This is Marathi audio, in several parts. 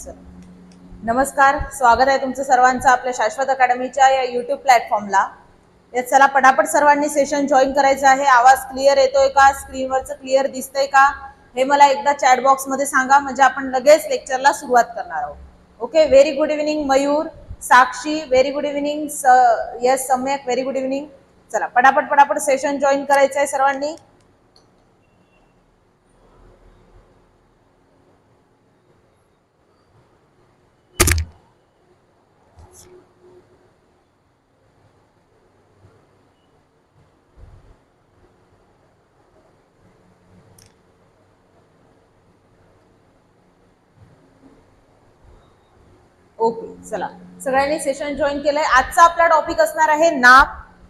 चला. नमस्कार स्वागत आहे तुमचं सर्वांचं आपल्या शाश्वत अकॅडमीच्या या युट्यूब प्लॅटफॉर्मला यात चला पटापट सर्वांनी सेशन जॉईन करायचं आहे. आवाज क्लिअर येतोय का? स्क्रीनवरचं क्लिअर दिसतंय का? हे मला एकदा चॅट बॉक्समध्ये सांगा. म्हणजे आपण लगेच लेक्चरला सुरुवात करणार आहोत. Okay very good evening Mayur Sakshi. Very good evening स yes Samyak. Very good evening चला पटापट पटापट सेशन जॉईन करायचं आहे सर्वांनी. ओके चला. सगळ्यांनी सेशन जॉईन केलंय. आजचा आपला टॉपिक असणार आहे नाम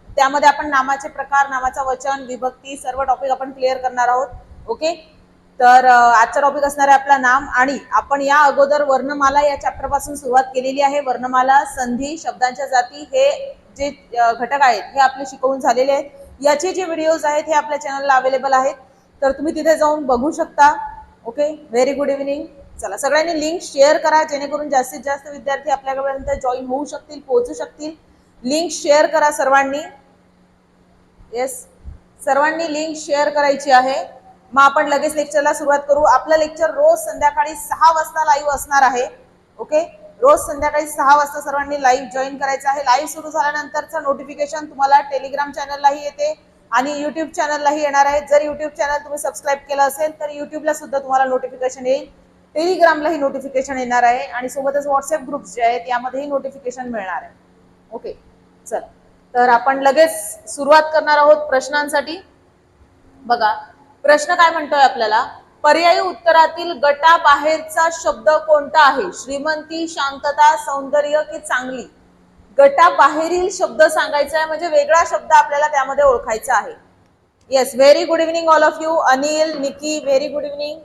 त्यामध्ये आपण नामाचे प्रकार नामाचा वचन विभक्ती सर्व टॉपिक आपण क्लिअर करणार आहोत. ओके? तर आजचा टॉपिक असणार आहे आपला नाम आणि आपण या अगोदर वर्णमाला या चॅप्टरपासून सुरुवात केलेली आहे. वर्णमाला संधी शब्दांच्या जाती हे जे घटक आहेत हे आपले शिकवून झालेले आहेत. याचे जे व्हिडिओज आहेत हे आपल्या चॅनलला अवेलेबल आहेत. तर तुम्ही तिथे जाऊन बघू शकता. ओके? व्हेरी गुड इव्हिनिंग चला सगळ्यांनी लिंक शेअर करा जेणेकरून जास्तीत जास्त विद्यार्थी आपल्यापर्यंत जॉईन होऊ शकतील पोहोचू शकतील. लिंक शेअर करा सर्वांनी. येस सर्वांनी लिंक शेअर करायची आहे. मग आपण लगेच लेक्चरला सुरुवात करू. आपलं लेक्चर रोज संध्याकाळी सहा वाजता लाईव्ह असणार आहे. ओके रोज संध्याकाळी सहा वाजता सर्वांनी लाईव्ह जॉईन करायचं आहे. लाईव्ह सुरू झाल्यानंतरचं नोटिफिकेशन तुम्हाला टेलिग्राम चॅनललाही येते आणि युट्यूब चॅनललाही येणार आहे. जर युट्यूब चॅनल तुम्ही सबस्क्राईब केलं असेल तर युट्यूबला सुद्धा तुम्हाला नोटिफिकेशन येईल. टेलिग्रामलाही नोटिफिकेशन येणार आहे आणि सोबतच व्हॉट्सअप ग्रुप्स जे आहेत यामध्येही नोटिफिकेशन मिळणार आहे. ओके चल. तर आपण लगेच सुरुवात करणार आहोत प्रश्नांसाठी. बघा प्रश्न काय म्हणतोय आपल्याला? पर्यायी उत्तरातील गटाबाहेरचा शब्द कोणता आहे? श्रीमंती शांतता सौंदर्य की चांगली? गटाबाहेरील शब्द सांगायचा आहे म्हणजे वेगळा शब्द आपल्याला त्यामध्ये ओळखायचा आहे. Yes very good evening all of you Anil Niki very good evening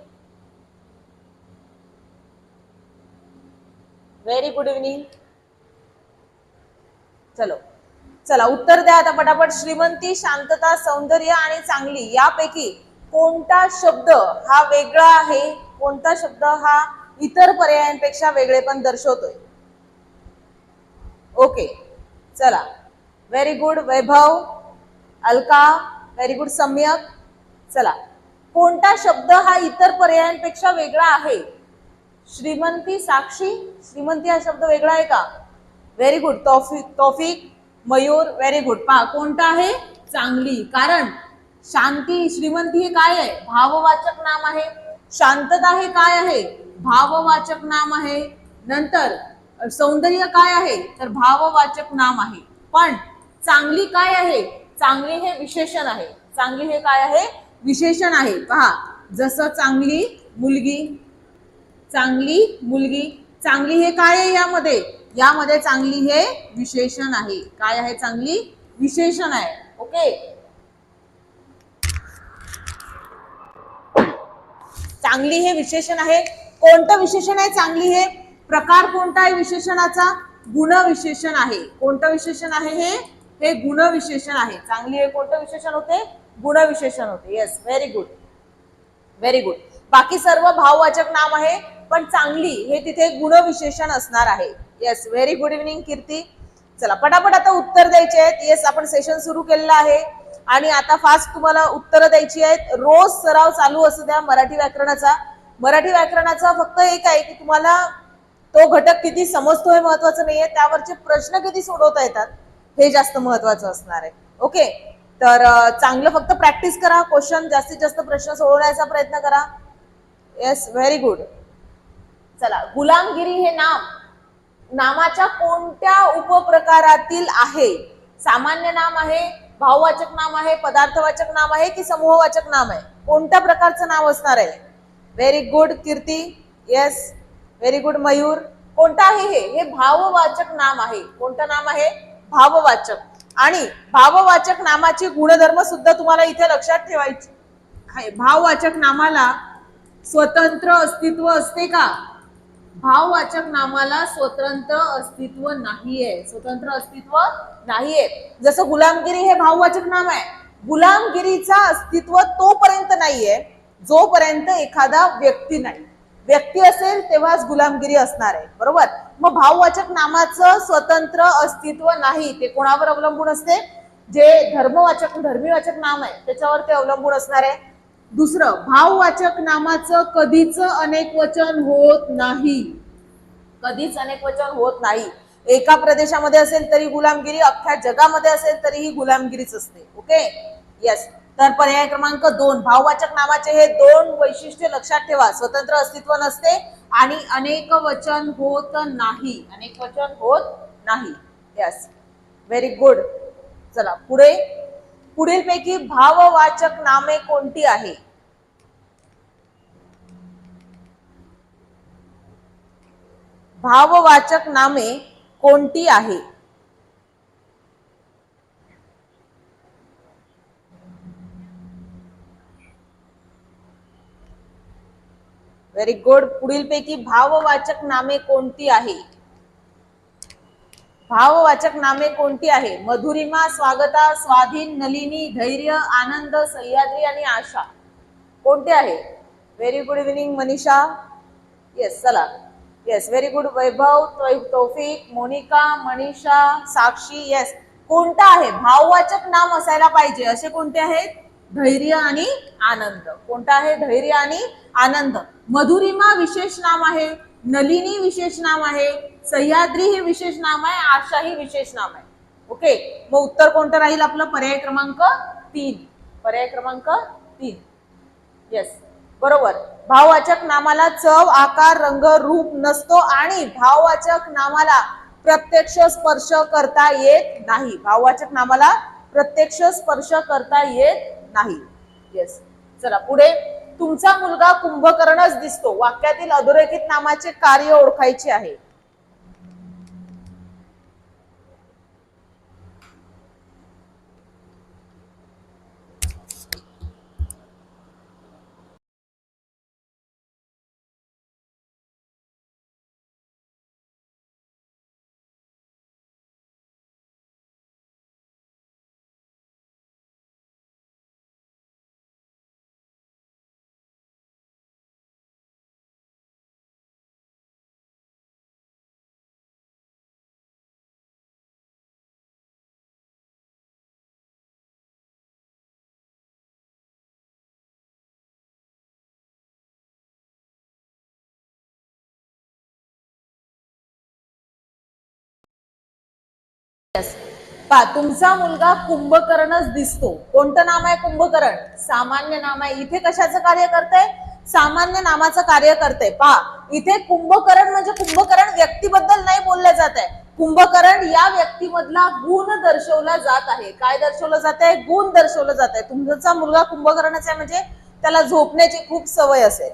very good evening चलो. चला उत्तर द्या आता पटापट. श्रीमंती शांतता सौंदर्य आणि चांगली यापैकी कोणता शब्द हा वेगळा आहे? कोणता शब्द हा इतर पर्यायांपेक्षा वेगळेपण दर्शवतोय? ओके. चला. Very good Vaibhav Alka very good Samyak. चला. कोणता शब्द हा इतर पर्यायांपेक्षा वेगळा आहे? श्रीमंती साक्षी? श्रीमंती हा शब्द वेगळा आहे का? Very good Taufiq Taufiq Mayur very good पा कोणता आहे? चांगली. कारण शांती श्रीमंती हे काय आहे? भाववाचक नाम आहे. शांतता हे काय आहे? भाववाचक नाम आहे. नंतर सौंदर्य काय आहे? तर भाववाचक नाम आहे. पण चांगली काय आहे? चांगली हे विशेषण आहे. चांगली हे काय आहे? विशेषण आहे. पहा जसं चांगली मुलगी चांगली मुलगी चांगली हे काय आहे यामध्ये? यामध्ये चांगली हे विशेषण आहे. काय आहे चांगली? विशेषण आहे. ओके? चांगली हे विशेषण आहे. कोणतं विशेषण आहे चांगली हे? प्रकार कोणता आहे विशेषणाचा? गुणविशेषण आहे. कोणतं विशेषण आहे हे? हे गुणविशेषण आहे. चांगली हे कोणतं विशेषण होते? गुणविशेषण होते. Yes very good very good बाकी सर्व भाववाचक नाम आहे. पण चांगली हे तिथे गुणविशेषण असणार आहे. Yes very good evening Kirti चला पटापट आता उत्तर द्यायचे आहेत. येस आपण सेशन सुरू केलेलं आहे. आणि आता फास्ट तुम्हाला उत्तरं द्यायची आहेत. रोज सराव चालू असू द्या मराठी व्याकरणाचा. मराठी व्याकरणाचा फक्त एक आहे की तुम्हाला तो घटक किती समजतो हे महत्वाचं नाहीये. त्यावरचे प्रश्न किती सोडवता येतात हे जास्त महत्वाचं असणार आहे. ओके तर चांगलं फक्त प्रॅक्टिस करा. क्वेश्चन जास्तीत जास्त प्रश्न सोडवण्याचा प्रयत्न करा. येस व्हेरी गुड चला गुलामगिरी हे नाम नामाच्या कोणत्या उपप्रकारातील आहे? सामान्य नाम आहे भाववाचक नाम आहे पदार्थवाचक नाम आहे की समूहवाचक नाम आहे? कोणत्या प्रकारचं नाव असणार आहे? Very good Kirti. Yes very good Mayur. कोणतं आहे हे? हे भाववाचक नाम आहे. कोणतं नाम आहे? भाववाचक. आणि भाववाचक नामाचे गुणधर्म सुद्धा तुम्हाला इथे लक्षात ठेवायचे आहे. भाववाचक नामाला स्वतंत्र अस्तित्व असते का? भाववाचक नामाला स्वतंत्र अस्तित्व नाहीये. स्वतंत्र अस्तित्व नाहीये. जसं गुलामगिरी हे भाववाचक नाम आहे. गुलामगिरीचा अस्तित्व तोपर्यंत नाहीये जोपर्यंत एखादा व्यक्ती नाही. व्यक्ती असेल तेव्हाच गुलामगिरी असणार आहे. बरोबर? मग भाववाचक नामाचं स्वतंत्र अस्तित्व नाही ते कोणावर अवलंबून असते? जे धर्मवाचक धर्मीवाचक नाम आहे त्याच्यावर ते अवलंबून असणार आहे. दुसरं भाववाचक नामाचं कधीच अनेक वचन होत नाही. कधीच अनेक वचन होत नाही. एका प्रदेशामध्ये असेल तरी गुलामगिरी अख्ख्या जगामध्ये असेल तरीही गुलामगिरीच असते. ओके? येस तर पर्याय क्रमांक दोन भाववाचक नामाचे हे दोन वैशिष्ट्य लक्षात ठेवा. स्वतंत्र अस्तित्व नसते आणि अनेक वचन होत नाही. अनेक वचन होत नाही. येस व्हेरी गुड चला पुढे. पुढील पैकी भाववाचक नामे कोणती आहे? भाववाचक नामे कोणती आहे? व्हेरी गुड पुढील पैकी भाववाचक नामे कोणती आहे? भाववाचक नामे कोणती आहे? मधुरिमा स्वागता स्वाधीन नलिनी धैर्य आनंद सह्याद्री आणि आशा. कोणते आहे? Very good evening Manisha. Yes चला. Yes very good Vaibhav Taufiq Monika Manisha Sakshi yes कोणता आहे? भाववाचक नाम असायला पाहिजे. असे कोणते आहेत? धैर्य आणि आनंद. कोणता आहे? धैर्य आणि आनंद. मधुरिमा विशेष नाम आहे. नलिनी विशेष नाम आहे सह्याद्री हे विशेष नाम आहे आशा ही विशेष नाम आहे. ओके मग उत्तर कोणतं राहील आपलं? पर्याय क्रमांक तीन. पर्याय क्रमांक तीन. येस बरोबर. भाववाचक नामाला चव आकार रंग रूप नसतो आणि भाववाचक नामाला प्रत्यक्ष स्पर्श करता येत नाही. भाववाचक नामाला प्रत्यक्ष स्पर्श करता येत नाही. येस चला पुढे. तुमचा मुलगा कुंभकर्णच दिसतो. वाक्यातील अधोरेखित नामाचे कार्य ओळखायचे आहे. पा तुमचा मुलगा कुंभकर्णच दिसतो. कोणतं नाम आहे कुंभकर्ण? सामान्य नाम आहे. इथे कशाचं कार्य करतंय? सामान्य नामाचं कार्य करते पा इथे कुंभकर्ण म्हणजे कुंभकर्ण व्यक्तीबद्दल नाही बोललं जात आहे. कुंभकर्ण या व्यक्तीमधला गुण दर्शवला जात आहे. काय दर्शवलं जात आहे? गुण दर्शवलं जात आहे. तुमचा मुलगा कुंभकर्णच आहे म्हणजे त्याला झोपण्याची खूप सवय असेल.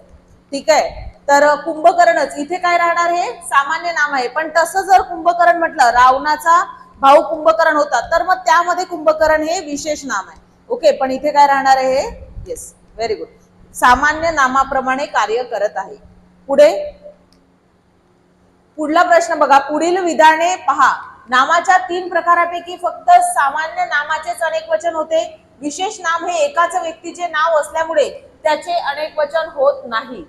ठीक आहे? तर कुंभकर्णच. इथे काय राहणार हे? सामान्य नाम आहे. पण तसं जर कुंभकर्ण म्हटलं रावणाचा भाऊ कुंभकरण होता तर मग त्यामध्ये कुंभकरण हे विशेष नाम आहे. ओके पण इथे काय राहणार आहे हे? येस व्हेरी गुड सामान्य नामाप्रमाणे कार्य करत आहे. पुढे? पुढला प्रश्न बघा. पुढील विधाने पहा. नामाच्या तीन प्रकारापैकी फक्त सामान्य नामाचेच अनेक वचन होते. विशेष नाम हे एकाच व्यक्तीचे नाव असल्यामुळे त्याचे अनेक वचन होत नाही.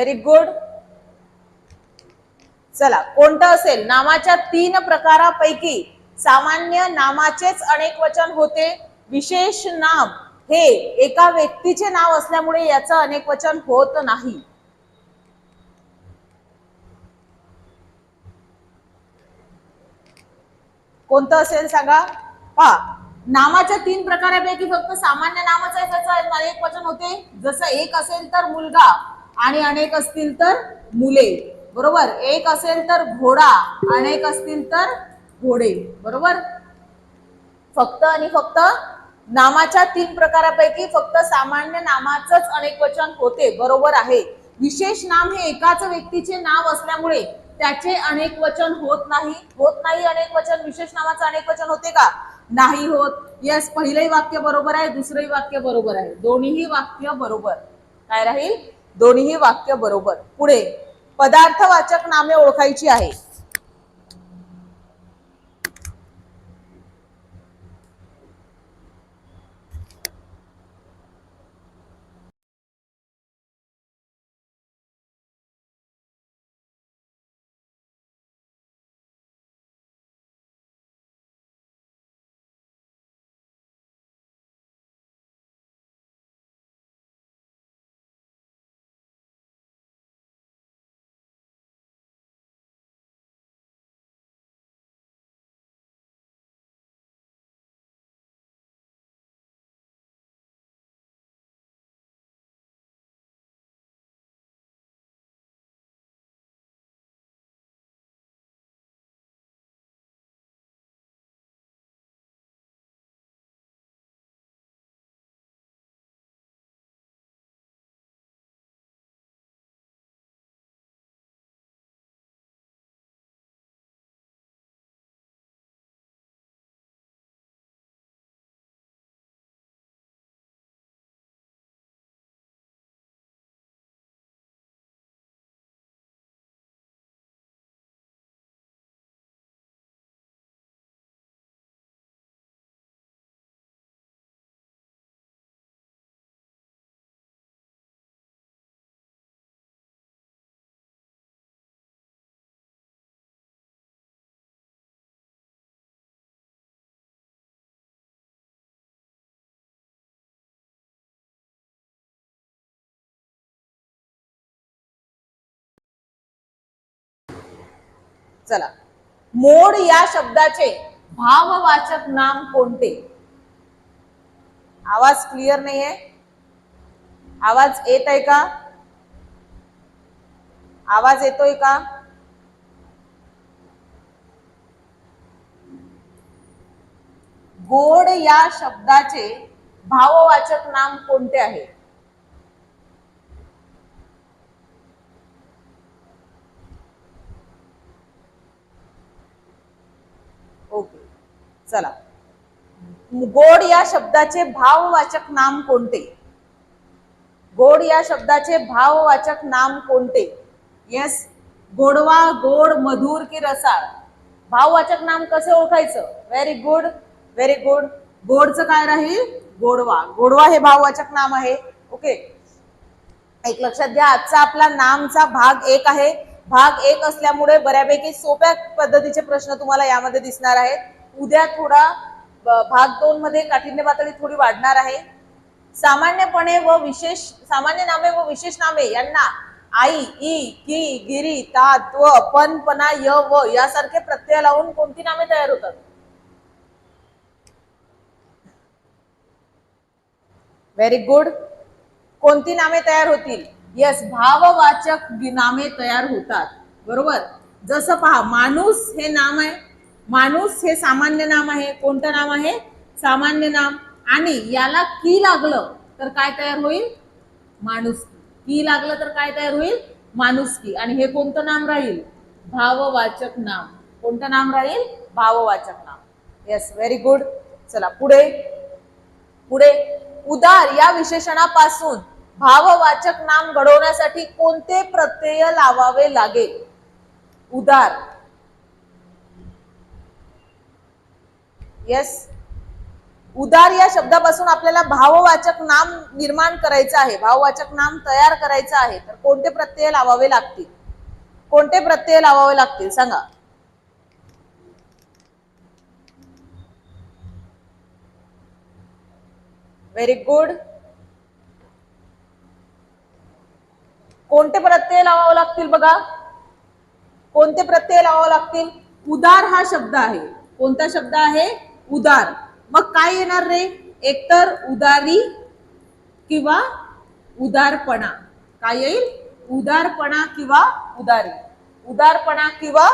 व्हेरी गुड चला कोणतं असेल? नामाच्या तीन प्रकारापैकी सामान्य नामाचेच अनेक वचन होते. विशेष नाम हे एका व्यक्तीचे नाव असल्यामुळे याचं अनेक वचन होत नाही. कोणतं असेल सांगा? पहा नामाच्या तीन प्रकारापैकी फक्त सामान्य नामच आहे त्याचं अनेक वचन होते. जसं एक असेल तर मुलगा. आणि अनेक असतील तर मुले. बरोबर? एक असेल तर घोडा अनेक असतील तर घोडे. बरोबर? फक्त आणि फक्त नामाच्या तीन प्रकारापैकी फक्त सामान्य नामाचंच अनेक वचन होते. बरोबर आहे. विशेष नाम हे एकाच व्यक्तीचे नाव असल्यामुळे त्याचे अनेक वचन होत नाही. होत नाही अनेक वचन. विशेष नावाचं अनेक वचन होते का? नाही होत. यस पहिलंही वाक्य बरोबर आहे. दुसरंही वाक्य बरोबर आहे. दोन्हीही वाक्य बरोबर. काय राहील? दोन्हीही वाक्य बरोबर. पुढे पदार्थवाचक नामे ओळखायची आहे. चला. मोड या शब्दाचे भाववाचक नाम कोणते? आवाज क्लिअर नाहीये? आवाज येत आहे का? आवाज येतोय का? गोड या शब्दाचे भाववाचक नाम कोणते आहे ओके चला. गोड या शब्दाचे भाववाचक नाम कोणते? गोड या शब्दाचे भाववाचक नाम कोणते? येस गोडवा गोड मधुर की रसाळ. भाववाचक नाम कसे ओळखायचं? व्हेरी गुड व्हेरी गुड गोडचं काय राहील? गोडवा. गोडवा हे भाववाचक नाम आहे. ओके एक लक्षात घ्या आजचा आपला नामचा भाग एक आहे. भाग एक असल्यामुळे बऱ्यापैकी सोप्या पद्धतीचे प्रश्न तुम्हाला यामध्ये दिसणार आहेत. उद्या थोडा भाग दोन मध्ये काठिण्य पातळी थोडी वाढणार आहे. सामान्यपणे व विशेष सामान्य नामे व विशेष नामे यांना आई ई की गिरी ता त्व पण पना य व यासारखे प्रत्यय लावून कोणती नामे तयार होतात? व्हेरी गुड कोणती नामे तयार होतील? येस भाववाचक नामे तयार होतात. बरोबर? जसं पहा माणूस हे नाम आहे. माणूस हे सामान्य नाम आहे. कोणतं नाम आहे? सामान्य नाम. आणि याला की लागलं तर काय तयार होईल? माणूस की लागलं तर काय तयार होईल? माणुसकी. आणि हे कोणतं नाम राहील? भाववाचक नाम. कोणतं नाम राहील? भाववाचक नाम. येस व्हेरी गुड चला पुढे. पुढे. उदार या विशेषणापासून भाववाचक नाम घडवण्यासाठी कोणते प्रत्यय लावावे लागेल? उदार. येस उदार या शब्दापासून आपल्याला भाववाचक नाम निर्माण करायचं आहे. भाववाचक नाम तयार करायचं आहे. तर कोणते प्रत्यय लावावे लागतील? कोणते प्रत्यय लावावे लागतील? सांगा. व्हेरी गुड कोणते प्रत्यय लावावे लागतील बघा? कोणते प्रत्यय लावावे लागतील? उदार हा शब्द आहे. कोणता शब्द आहे? उदार. मग काय येणार रे? एकतर उदारी किंवा उदारपणा. काय येईल? उदारपणा किंवा उदारी. उदारपणा किंवा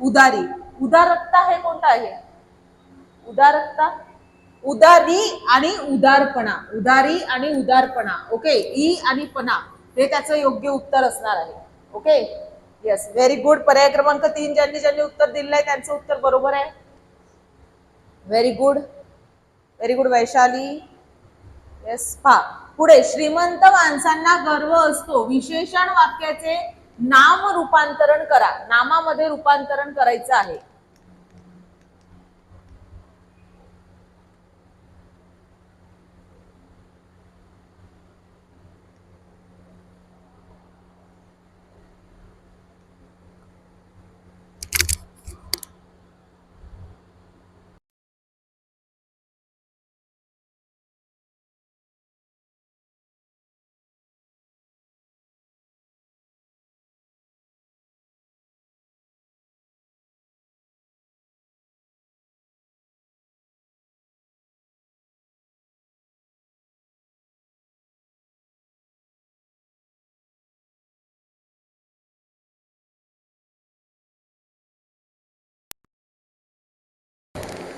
उदारी. उदारकता हे कोणतं आहे? उदारकता उदारी आणि उदारपणा. उदारी आणि उदारपणा. ओके? ई आणि पणा. हे त्याचं योग्य उत्तर असणार आहे. ओके? येस व्हेरी गुड पर्याय क्रमांक तीन. ज्यांनी ज्यांनी उत्तर दिलेलं आहे त्यांचं उत्तर बरोबर आहे. Very good very good Vaishali yes पा पुढे श्रीमंत माणसांना गर्व असतो. विशेषण वाक्याचे नाम रूपांतरण करा. नामामध्ये रूपांतरण करायचं आहे.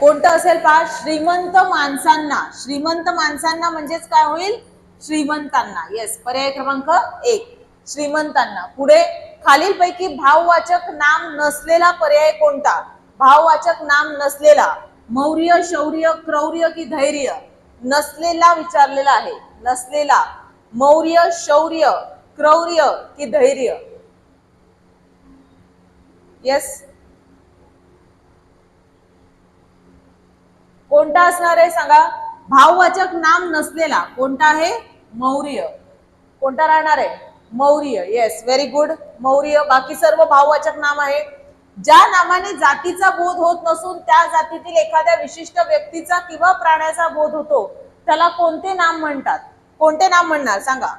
कोणतं असेल पहा श्रीमंत माणसांना. श्रीमंत माणसांना म्हणजेच काय होईल? श्रीमंतांना. येस पर्याय क्रमांक एक. श्रीमंतांना. पुढे खालीलपैकी भाववाचक नाम नसलेला पर्याय कोणता? भाववाचक नाम नसलेला. मौर्य शौर्य क्रौर्य की धैर्य नसलेला विचारलेला आहे. नसलेला. मौर्य शौर्य क्रौर्य की धैर्य. येस कोणता असणार आहे सांगा? भाववाचक नाम नसलेला कोणता आहे? मौर्य. कोणता राहणार आहे? Maurya. Yes very good Maurya. बाकी सर्व भाववाचक नाम आहे. ज्या नामाने जातीचा बोध होत नसून त्या जातीतील एखाद्या विशिष्ट व्यक्तीचा किंवा प्राण्याचा बोध होतो त्याला कोणते नाम म्हणतात? कोणते नाम म्हणणार? सांगा.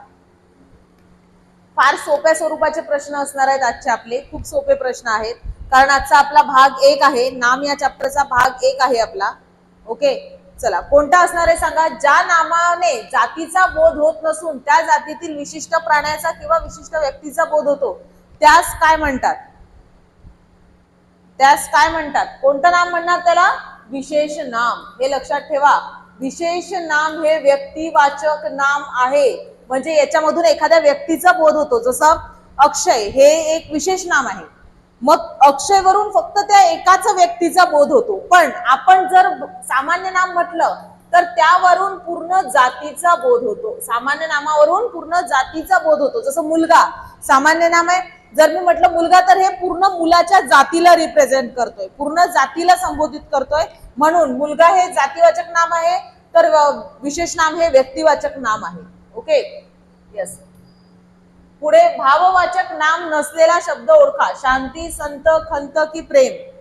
फार सोप्या स्वरूपाचे प्रश्न असणार आहेत आजचे आपले. खूप सोपे प्रश्न आहेत. कारण आजचा आपला भाग एक आहे. नाम या चॅप्टरचा भाग एक आहे आपला. ओके? चला कोणता असणार आहे सांगा? ज्या नामाने जातीचा बोध होत नसून त्या जातीतील विशिष्ट प्राण्याचा किंवा विशिष्ट व्यक्तीचा बोध होतो त्यास काय म्हणतात? त्यास काय म्हणतात? कोणतं नाम म्हणणार त्याला? विशेष नाम. हे लक्षात ठेवा. विशेष नाम हे व्यक्तिवाचक नाम आहे. म्हणजे याच्यामधून एखाद्या व्यक्तीचा बोध होतो. जसं अक्षय हे एक विशेष नाम आहे. मग अक्षयवरून फक्त त्या एकाच व्यक्तीचा बोध होतो. पण आपण जर सामान्य नाम म्हटलं तर त्यावरून पूर्ण जातीचा बोध होतो. सामान्य नामावरून पूर्ण जातीचा बोध होतो. जसं मुलगा सामान्य नाम आहे. जर मी म्हटलं मुलगा तर हे पूर्ण मुलाच्या जातीला रिप्रेझेंट करतोय. पूर्ण जातीला संबोधित करतोय. म्हणून मुलगा हे जातीवाचक नाम आहे तर विशेष नाम हे व्यक्तिवाचक नाम आहे. ओके येस पुढे भाववाचक नाम नसलेला शब्द ओळखा. शांती संत खंत की प्रेम.